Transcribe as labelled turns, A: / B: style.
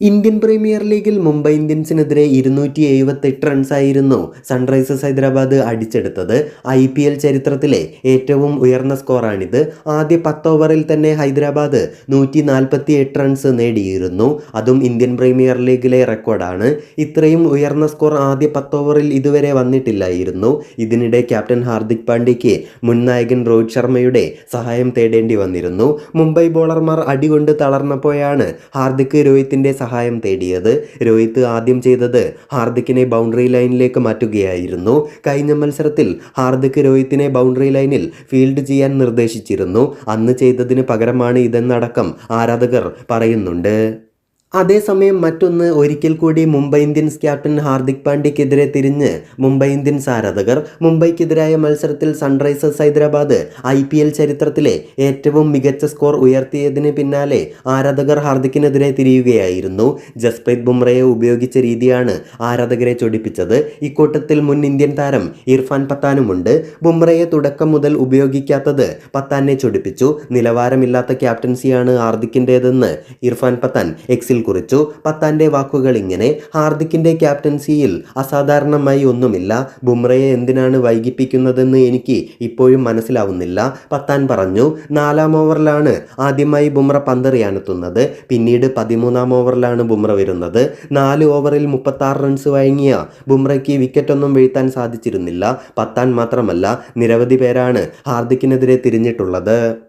A: Indian premier ലീഗിൽ മുംബൈ ഇന്ത്യൻസിനെതിരെ ഇരുന്നൂറ്റി എഴുപത്തെട്ട് റൺസായിരുന്നു സൺറൈസേഴ്സ് ഹൈദരാബാദ് അടിച്ചെടുത്തത്. ഐ പി എൽ ചരിത്രത്തിലെ ഏറ്റവും ഉയർന്ന സ്കോറാണിത്. ആദ്യ പത്ത് ഓവറിൽ തന്നെ ഹൈദരാബാദ് നൂറ്റി നാൽപ്പത്തി എട്ട് റൺസ് നേടിയിരുന്നു. അതും ഇന്ത്യൻ പ്രീമിയർ ലീഗിലെ റെക്കോർഡാണ്. ഇത്രയും ഉയർന്ന സ്കോർ ആദ്യ പത്ത് ഓവറിൽ ഇതുവരെ വന്നിട്ടില്ലായിരുന്നു. ഇതിനിടെ ക്യാപ്റ്റൻ ഹാർദിക് പാണ്ഡ്യയ്ക്ക് മുൻ നായകൻ രോഹിത് ശർമ്മയുടെ സഹായം തേടേണ്ടി വന്നിരുന്നു. മുംബൈ ബോളർമാർ അടികൊണ്ട് തളർന്നപ്പോഴാണ് ഹാർദിക് രോഹിത്തിന്റെ സഹായം തേടിയത് രോഹിത് ആദ്യം ചെയ്തത് ഹാർദിക്കിനെ ബൗണ്ടറി ലൈനിലേക്ക് മാറ്റുകയായിരുന്നു. കഴിഞ്ഞ മത്സരത്തിൽ ഹാർദിക് രോഹിത്തിനെ ബൗണ്ടറി ലൈനിൽ ഫീൽഡ് ചെയ്യാൻ നിർദ്ദേശിച്ചിരുന്നു. അന്ന് ചെയ്തതിന് പകരമാണ് ഇതെന്നടക്കം ആരാധകർ പറയുന്നുണ്ട്. അതേസമയം മറ്റൊന്ന് ഒരിക്കൽ കൂടി മുംബൈ ഇന്ത്യൻസ് ക്യാപ്റ്റൻ ഹാർദിക് പാണ്ഡ്യക്കെതിരെ തിരിഞ്ഞ് മുംബൈ ഇന്ത്യൻസ് ആരാധകർ. മുംബൈക്കെതിരായ മത്സരത്തിൽ Sunrisers Hyderabad I P L ചരിത്രത്തിലെ ഏറ്റവും മികച്ച സ്കോർ ഉയർത്തിയതിന് പിന്നാലെ ആരാധകർ ഹാർദിക്കിനെതിരെ തിരിയുകയായിരുന്നു. ജസ്പ്രീത് ബുംറയെ ഉപയോഗിച്ച രീതിയാണ് ആരാധകരെ ചൊടിപ്പിച്ചത്. ഇക്കൂട്ടത്തിൽ മുൻ ഇന്ത്യൻ താരം ഇർഫാൻ പത്താനുമുണ്ട്. ബുംറയെ തുടക്കം മുതൽ ഉപയോഗിക്കാത്തത് പത്താനെ ചൊടിപ്പിച്ചു. നിലവാരമില്ലാത്ത ക്യാപ്റ്റൻസിയാണ് ഹാർദിക്കിന്റെതെന്ന് ഇർഫാൻ പത്താൻ എക്സിൽ കുറിച്ചു. പത്താന്റെ വാക്കുകൾ ഇങ്ങനെ ഹാർദിക്കിന്റെ ക്യാപ്റ്റൻസിയിൽ അസാധാരണമായി ഒന്നുമില്ല. ബുംറയെ എന്തിനാണ് വൈകിപ്പിക്കുന്നതെന്ന് എനിക്ക് ഇപ്പോഴും മനസ്സിലാവുന്നില്ല. പത്താൻ പറഞ്ഞു നാലാം ഓവറിലാണ് ആദ്യമായി ബുംറ പന്തെറിയാനെത്തുന്നത് പിന്നീട് പതിമൂന്നാം ഓവറിലാണ് ബുംറ വരുന്നത്. നാല് ഓവറിൽ മുപ്പത്താറ് റൺസ് വഴങ്ങിയ ബുംറയ്ക്ക് വിക്കറ്റൊന്നും വീഴ്ത്താൻ സാധിച്ചിരുന്നില്ല. പത്താൻ മാത്രമല്ല നിരവധി പേരാണ് ഹാർദിക്കിനെതിരെ തിരിഞ്ഞിട്ടുള്ളത്.